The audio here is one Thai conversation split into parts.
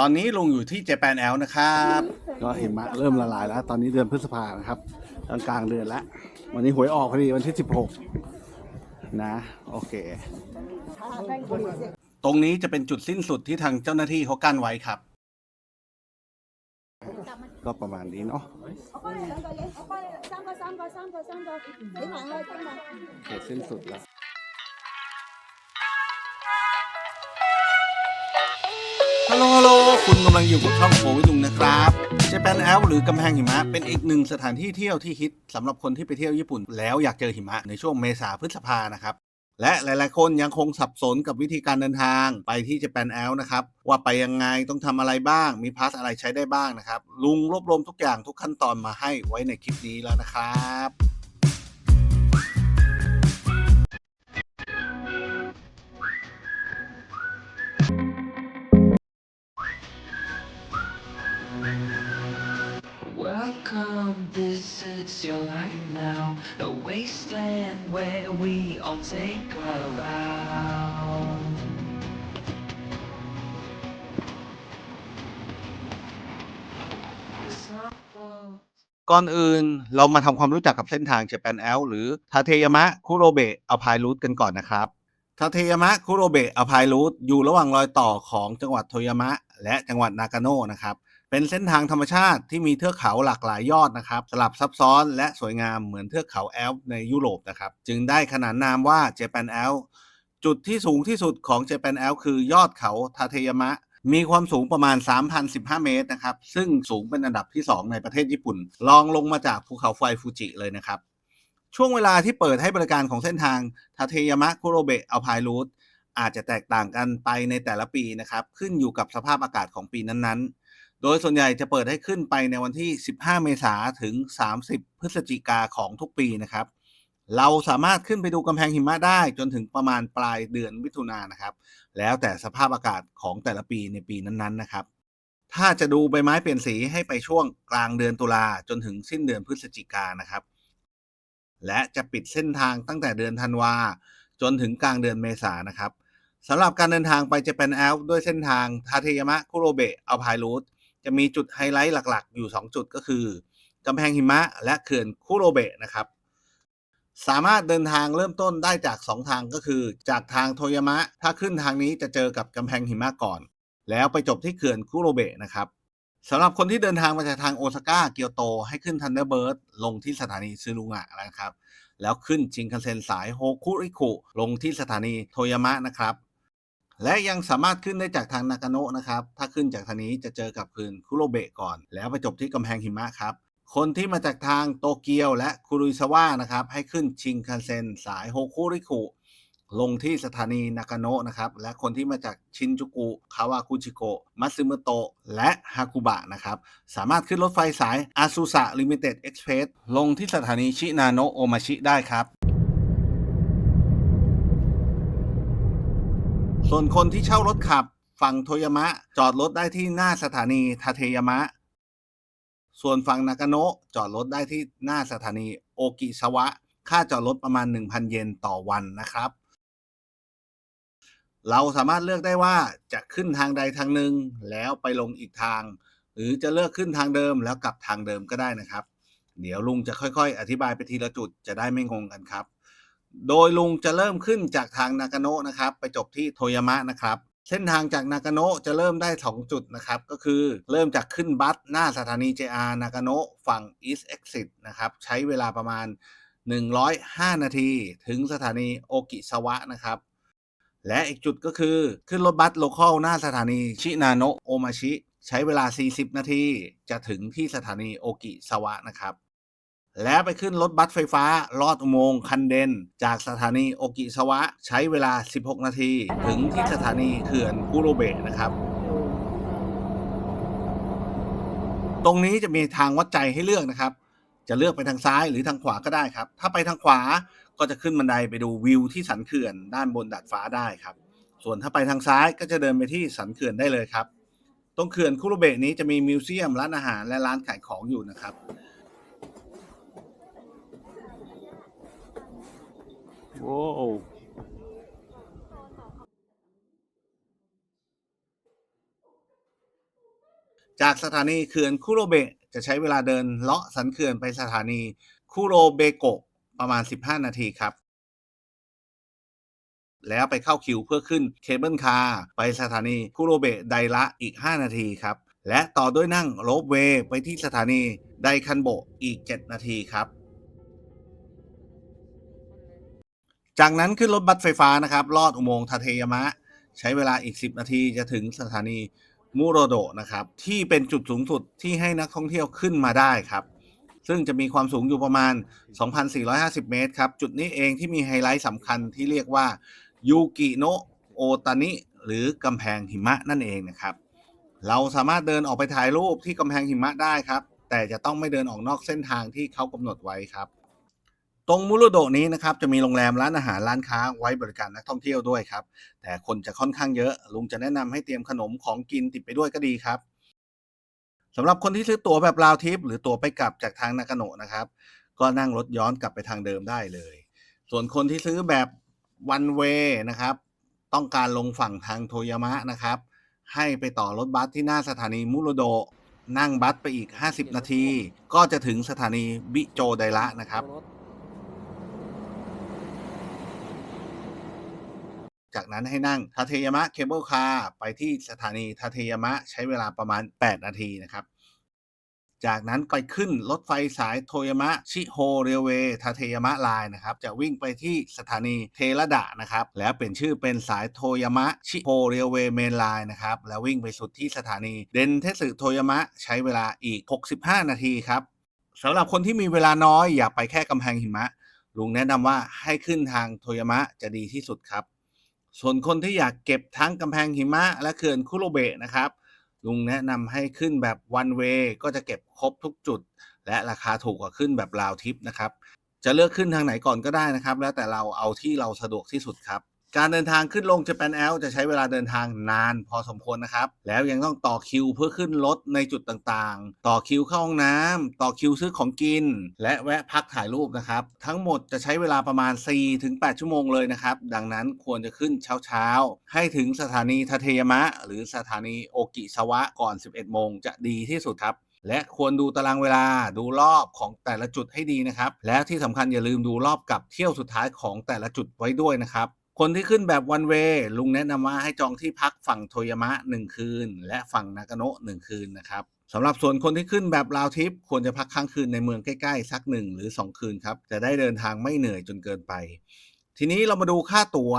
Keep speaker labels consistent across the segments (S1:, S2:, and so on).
S1: ตอนนี้ลุงอยู่ที่เจแปนแอลนะครับ
S2: ก็หิมะเริ่มละลายแล้ว ตอนนี้เดือนพฤษภานะครับกลางกลางเดือนแล้ว วันนี้หวยออกพอดีวันที่ 16 นะ โอเค
S1: ตรงนี้จะเป็นจุดสิ้นสุดที่ทางเจ้าหน้าที่เขากั้นไว้ครับ
S2: ก็ประมาณนี้เนาะเสร็จสิ้นสุดแล้ว
S1: ฮัลโหลฮัลโหลคุณกำลังอยู่กับช่องโควิลุงนะครับเจแปนแอลหรือกำแพงหิมะเป็นอีกหนึ่งสถานที่เที่ยวที่ฮิตสำหรับคนที่ไปเที่ยวญี่ปุ่น แล้วอยากเจอหิมะในช่วงเมษาพฤษภานะครับ และหลายๆ คนยังคงสับสนกับวิธีการเดินทางไปที่เจแปนแอลนะครับ ว่าไปยังไงต้องทำอะไรบ้าง มีพาสอะไรใช้ได้บ้างนะครับ ลุงรวบรวมทุกอย่างทุกขั้นตอนมาให้ไว้ในคลิปนี้แล้วนะครับ
S3: come this is your life now. The wasteland where we all take a vow. The sun falls.
S1: ก่อนอื่นเรามาทำความรู้จักกับเส้นทางเจแปนแอลหรือทาเทยามะคุโรเบะอพายรูทกันก่อนนะครับทาเทยามะคุโรเบะอพายรูทอยู่ระหว่างรอยต่อของจังหวัดโทยามะ และจังหวัดนากาโนะนะครับ เป็นเส้นทางธรรมชาติที่มีเทือกเขาหลากหลายยอดนะครับ สลับซับซ้อนและสวยงามเหมือนเทือกเขาแอลป์ในยุโรปนะครับ จึงได้ขนานนามว่าเจแปนแอลจุดที่สูงที่สุดของเจแปนแอลคือยอดเขาทาเทยามะ มีความสูงประมาณ 3,015 เมตรนะครับ ซึ่งสูงเป็นอันดับที่ 2 ในประเทศญี่ปุ่นรองลงมาจากภูเขาไฟฟูจิเลยนะครับ ช่วงเวลาที่เปิดให้บริการของเส้นทางทาเทยามะคุโรเบะอัลพายรูทอาจจะแตกต่างกันไปในแต่ละปีนะครับ ขึ้นอยู่กับสภาพอากาศของปีนั้นๆ โดยส่วนใหญ่จะเปิดให้ขึ้นไปในวันที่ 15 เมษาถึง 30 พฤศจิกาของทุกปีนะครับ เราสามารถขึ้นไปดูกำแพงหิมะได้จนถึงประมาณปลายเดือนมิถุนายนนะครับ แล้วแต่สภาพอากาศของแต่ละปีในปีนั้นๆนะครับ ถ้าจะดูใบไม้เปลี่ยนสีให้ไปช่วงกลางเดือนตุลาจนถึงสิ้นเดือนพฤศจิกานะครับ และจะปิดเส้นทางตั้งแต่เดือนธันวาจนถึงกลางเดือนเมษายนนะครับสำหรับการเดินทางไปเจแปนแอลด้วยเส้นทางทาเทยามะคุโรเบะอัลพายรูท จะมีจุดไฮไลท์หลักๆ อยู่ 2 จุดก็คือกำแพงหิมะและเขื่อนคุโรเบะนะครับ สามารถเดินทางเริ่มต้นได้จาก 2 ทางก็คือ จากทางโทยามะ ถ้าขึ้นทางนี้จะเจอกับกำแพงหิมะก่อน แล้วไปจบที่เขื่อนคุโรเบะนะครับสำหรับคนที่เดินทางมาจากทางโอซาก้าเกียวโต ให้ขึ้นทันเดอร์เบิร์ดลงที่สถานีซึรุงะนะครับ แล้วขึ้นชินคันเซ็นสายโฮคุริคุลงที่สถานีโทยามะนะครับ และยังสามารถขึ้นได้จากทางนากาโนะนะครับ ถ้าขึ้นจากทางนี้จะเจอกับคืนคุโรเบะก่อน แล้วไปจบที่กำแพงหิมะครับ คนที่มาจากทางโตเกียวและคุรุซาวะนะครับ ให้ขึ้นชินคันเซ็นสายโฮคุริคุลงที่สถานีนากาโนะนะครับ และคนที่มาจากชินจูกุ คาวากุชิโกะ มัตสึโมโตะ และฮากุบะนะครับ สามารถขึ้นรถไฟสายอาซูสะลิมิเต็ดเอ็กซ์เพรสลงที่สถานีชินาโนะโอมาชิได้ครับ ส่วนคนที่เช่ารถขับฝั่งโทยามะ จอดรถได้ที่หน้าสถานีทาเทยามะ ส่วนฝั่งนากาโนะจอดรถได้ที่หน้าสถานีโอกิซาวะ ค่าจอดรถประมาณ 1,000 เยนต่อวันนะครับ เราสามารถเลือกได้ว่าจะขึ้นทางใดทางหนึ่งแล้วไปลงอีกทาง หรือจะเลือกขึ้นทางเดิมแล้วกลับทางเดิมก็ได้นะครับ เดี๋ยวลุงจะค่อยๆ อธิบายไปทีละจุดจะได้ไม่งงกันครับ โดยลุงจะเริ่มขึ้นจากทางนากาโนะนะครับ ไปจบที่โทยามะนะครับ เส้นทางจากนากาโนะจะเริ่มได้ 2 จุดนะครับ ก็คือเริ่มจากขึ้นบัสหน้าสถานี JR นากาโนะฝั่ง East Exit นะครับ ใช้เวลาประมาณ 105 นาทีถึงสถานีโอกิซาวะนะครับและอีกจุดก็คือขึ้นรถบัสโลคอลหน้าสถานีชินาโนะโอมาชิ ใช้เวลา 40 นาที จะถึงที่สถานีโอกิซาวะนะครับ แล้วไปขึ้นรถบัสไฟฟ้า ลอดอุโมงค์คันเดน จากสถานีโอกิซาวะ ใช้เวลา 16 นาที ถึงที่สถานีเขื่อนกุโรเบะนะครับ ตรงนี้จะมีทางวัดใจให้เลือกนะครับ จะเลือกไปทางซ้ายหรือทางขวาก็ได้ครับ ถ้าไปทางขวาก็จะขึ้นบันไดไปดูวิวที่สันเขื่อนด้านบนดาดฟ้าได้ครับ ส่วนถ้าไปทางซ้ายก็จะเดินไปที่สันเขื่อนได้เลยครับ ตรงเขื่อนคุโรเบะนี้จะมีมิวเซียมร้านอาหารและร้านขายของอยู่นะครับ
S2: ว้ว
S1: จากสถานีเขื่อนคุโรเบะจะใช้เวลาเดินเลาะสันเขื่อนไปสถานีคุโรเบโกะประมาณ 15 นาทีครับ แล้วไปเข้าคิวเพื่อขึ้นเคเบิลคาร์ไปสถานีคุโรเบะไดระอีก 5 นาทีครับ และต่อด้วยนั่งโรบเวย์ไปที่สถานีไดคันโบอีก 7 นาทีครับ จากนั้นขึ้นรถบัสไฟฟ้านะครับ ลอดอุโมงค์ทาเทยามะ ใช้เวลาอีก 10 นาทีจะถึงสถานีมูโรโดะนะครับ ที่เป็นจุดสูงสุดที่ให้นักท่องเที่ยวขึ้นมาได้ครับ ซึ่งจะมีความสูงอยู่ประมาณ 2,450 เมตรครับ จุดนี้เองที่มีไฮไลท์สำคัญที่เรียกว่ายูกิโนะโอตานิหรือกำแพงหิมะนั่นเองนะครับ เราสามารถเดินออกไปถ่ายรูปที่กำแพงหิมะได้ครับ แต่จะต้องไม่เดินออกนอกเส้นทางที่เขากำหนดไว้ครับ ตรงมูโรโดนี้นะครับจะมีโรงแรมร้านอาหารร้านค้าไว้บริการนักท่องเที่ยวด้วยครับ แต่คนจะค่อนข้างเยอะ ลุงจะแนะนำให้เตรียมขนมของกินติดไปด้วยก็ดีครับสำหรับคนที่ซื้อตั๋วแบบราวทิปหรือตั๋วไปกลับจากทางนากาโนะนะครับ ก็นั่งรถย้อนกลับไปทางเดิมได้เลย ส่วนคนที่ซื้อแบบวันเวนะครับ ต้องการลงฝั่งทางโทยามะนะครับ ให้ไปต่อรถบัสที่หน้าสถานีมุโรโดนั่งบัสไปอีก 50 นาที ก็จะถึงสถานีบิโจไดระนะครับ จากนั้นให้นั่งทาเทยามะเคเบิลคาร์ไปที่สถานีทาเทยามะใช้เวลาประมาณ 8 นาทีนะครับ จากนั้นไปขึ้นรถไฟสายโทยามะชิโฮเรลเวย์ทาเทยามะไลน์นะครับ จะวิ่งไปที่สถานีเทระดะนะครับ แล้วเปลี่ยนชื่อเป็นสายโทยามะชิโฮเรลเวย์เมนไลน์นะครับ แล้ววิ่งไปสุดที่สถานีเดนเทสึโทยามะใช้เวลาอีก 65 นาทีครับสำหรับคนที่มีเวลาน้อยอยากไปแค่กำแพงหิมะลุงแนะนำว่าให้ขึ้นทางโทยามะจะดีที่สุดครับ ส่วนคนที่อยากเก็บทั้งกำแพงหิมะ และเขื่อนคุโรเบะนะครับ ลุงแนะนำให้ขึ้นแบบ one way ก็จะเก็บครบทุกจุด และราคาถูกกว่าขึ้นแบบราวทิปนะครับ จะเลือกขึ้นทางไหนก่อนก็ได้นะครับ แล้วแต่เราเอาที่เราสะดวกที่สุดครับ การเดินทางขึ้นลงจะเป็นแอลจะใช้เวลาเดินทางนานพอสมควรนะครับ แล้วยังต้องต่อคิวเพื่อขึ้นรถในจุดต่างๆ ต่อคิวเข้าห้องน้ำต่อคิวซื้อของกิน และแวะพักถ่ายรูปนะครับ ทั้งหมดจะใช้เวลาประมาณ 4-8 ชั่วโมงเลยนะครับ ดังนั้นควรจะขึ้นเช้าๆ ให้ถึงสถานีทาเทยามะ หรือสถานีโอกิซาวะก่อน 11 โมงจะดีที่สุดครับและควรดูตารางเวลาดูรอบของแต่ละจุดให้ดีนะครับ และที่สำคัญอย่าลืมดูรอบกลับเที่ยวสุดท้ายของแต่ละจุดไว้ด้วยนะครับ คนที่ขึ้นแบบวันเวลุงแนะนำว่าให้จองที่พักฝั่งโทยามะ 1 คืน และฝั่งนากาโนะ1คืนนะครับสำหรับส่วนคนที่ขึ้นแบบราวทิปควรจะพักค้างคืนในเมืองใกล้ๆ สัก 1 หรือ 2 คืนครับ จะได้เดินทางไม่เหนื่อยจนเกินไป ทีนี้เรามาดูค่าตั๋ว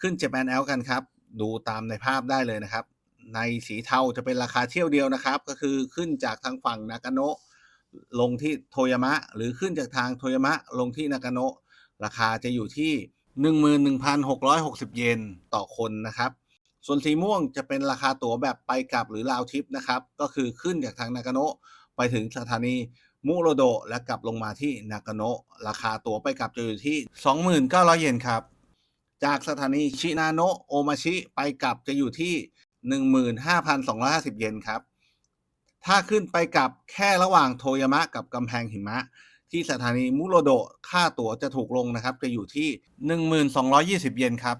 S1: ขึ้นเจแปนแอลกันครับ ดูตามในภาพได้เลยนะครับ ในสีเทาจะเป็นราคาเที่ยวเดียวนะครับ ก็คือขึ้นจากทางฝั่งนากาโนะลงที่โทยามะ หรือขึ้นจากทางโทยามะลงที่นากาโนะราคาจะอยู่ที่ 11,660 เยนต่อคนนะครับ ส่วนสีม่วงจะเป็นราคาตั๋วแบบไปกลับหรือราวทิปนะครับ ก็คือขึ้นจากทางนากาโนะไปถึงสถานีมุโรโดะและกลับลงมาที่นากาโนะราคาตั๋วไปกลับจะอยู่ที่ 2,900 เยนครับ จากสถานีชินาโนะโอมาชิไปกลับจะอยู่ที่ 15,250 เยนครับ ถ้าขึ้นไปกลับแค่ระหว่างโทยามะกับกำแพงหิมะ ที่สถานีมุโรโดค่าตั๋วจะถูกลงนะครับ จะอยู่ที่ 1,220 เยนครับ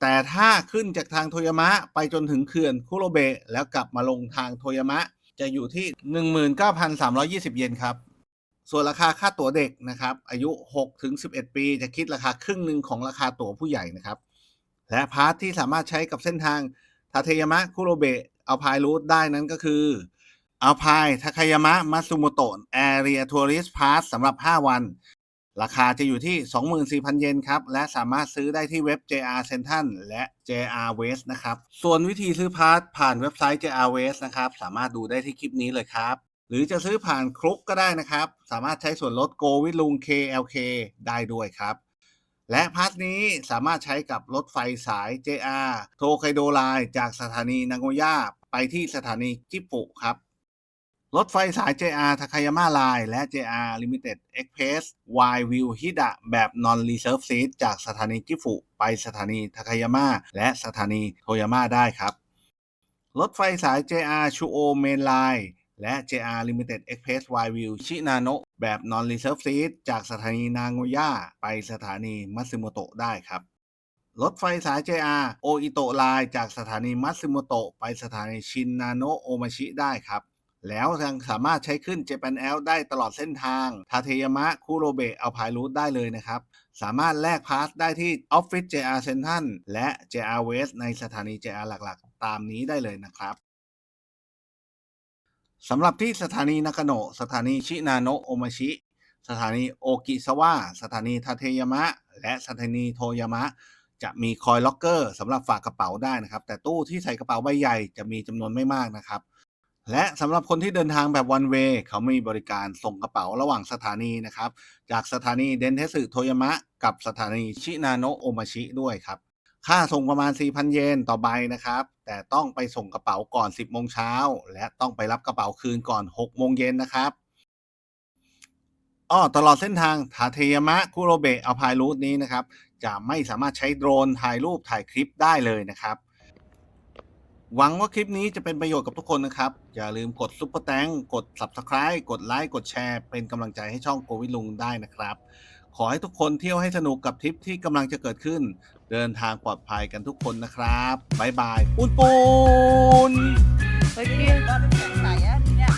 S1: แต่ถ้าขึ้นจากทางโทยามะไปจนถึงเขื่อนคุโรเบะแล้วกลับมาลงทางโทยามะ จะอยู่ที่ 19,320 เยนครับ ส่วนราคาค่าตั๋วเด็กนะครับ อายุ6ถึง11 ปีจะคิดราคาครึ่งหนึ่งของราคาตั๋วผู้ใหญ่นะครับ และพาร์ทที่สามารถใช้กับเส้นทางทาเทยามะคุโรเบะเอาพายรูทได้นั้นก็คือ อาพายทาคายามะมัตสึโมโตะแอเรียทัวริสพาสสำหรับ 5 วัน ราคาจะอยู่ที่ 24,000 เยนครับ และสามารถซื้อได้ที่เว็บ JR Central และ JR West นะครับ ส่วนวิธีซื้อพาสผ่านเว็บไซต์ JR West นะครับ สามารถดูได้ที่คลิปนี้เลยครับ หรือจะซื้อผ่านครุกก็ได้นะครับ สามารถใช้ส่วนลด Go วิลุง KLK ได้ด้วยครับและพาสนี้สามารถใช้กับรถไฟสาย JR โทไคโดไลน์จากสถานีนางโงย่าไปที่สถานีจิปุครับ รถไฟสาย JR ทาคายาม่าไลน์และ JR Limited Express Y View Hida แบบ Non Reserve Seat จากสถานีจิฟุไปสถานีทาคายาม่าและสถานีโทยาม่าได้ครับ รถไฟสาย JR Chuo Main Line และ JR Limited Express Y View ชินาโนะแบบ Non Reserve Seat จากสถานีนางโงย่าไปสถานีมัตสึโมโตะได้ครับ รถไฟสาย JR โออิโตไลน์จากสถานีมัตสึโมโตะไปสถานีชินนาโนะโอมาชิได้ครับ แล้วยังสามารถใช้ขึ้น Japan L ได้ตลอดเส้นทาง ทาเทยามะ คุโรเบะเอาพายรูทได้เลยนะครับ สามารถแลกพาสได้ที่ออฟฟิศ JR Central และ JR West ในสถานี JR หลักๆ ตามนี้ได้เลยนะครับสำหรับที่สถานีนากาโนะสถานีชินาโนะโอมาชิ สถานีโอกิซาวะ สถานีทาเทยามะ และสถานีโทยามะ จะมีคอยล็อกเกอร์สำหรับฝากกระเป๋าได้นะครับ แต่ตู้ที่ใส่กระเป๋าใบใหญ่จะมีจำนวนไม่มากนะครับ และสำหรับคนที่เดินทางแบบวันเวย์เขามีบริการส่งกระเป๋าระหว่างสถานีนะครับ จากสถานีเดนเทสึโทยามะ กับสถานีชินาโนะโอมาชิด้วยครับ ค่าส่งประมาณ 4,000 เยนต่อใบนะครับ แต่ต้องไปส่งกระเป๋าก่อน 10โมงเช้า และต้องไปรับกระเป๋าคืนก่อน 6 โมงเย็นนะครับอ้อตลอดเส้นทางทาเทยามะคุโรเบะอัลพายรูทนี้นะครับ จะไม่สามารถใช้โดรนถ่ายรูปถ่ายคลิปได้เลยนะครับ หวังว่าคลิปนี้จะเป็นประโยชน์กับทุกคนนะครับ อย่าลืมกดซุปเปอร์แตงกด Subscribe กดไลค์กดแชร์ เป็นกำลังใจให้ช่องโกวิลุงได้นะครับ ขอให้ทุกคนเที่ยวให้สนุกกับทริปที่กำลังจะเกิดขึ้น เดินทางปลอดภัยกันทุกคนนะครับบ๊ายบายปูนปูน
S4: เฮ้ยพี่
S5: ตอนเป็นแข็งใสอะทีเนี่ย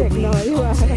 S3: wasteland where we all take a vow.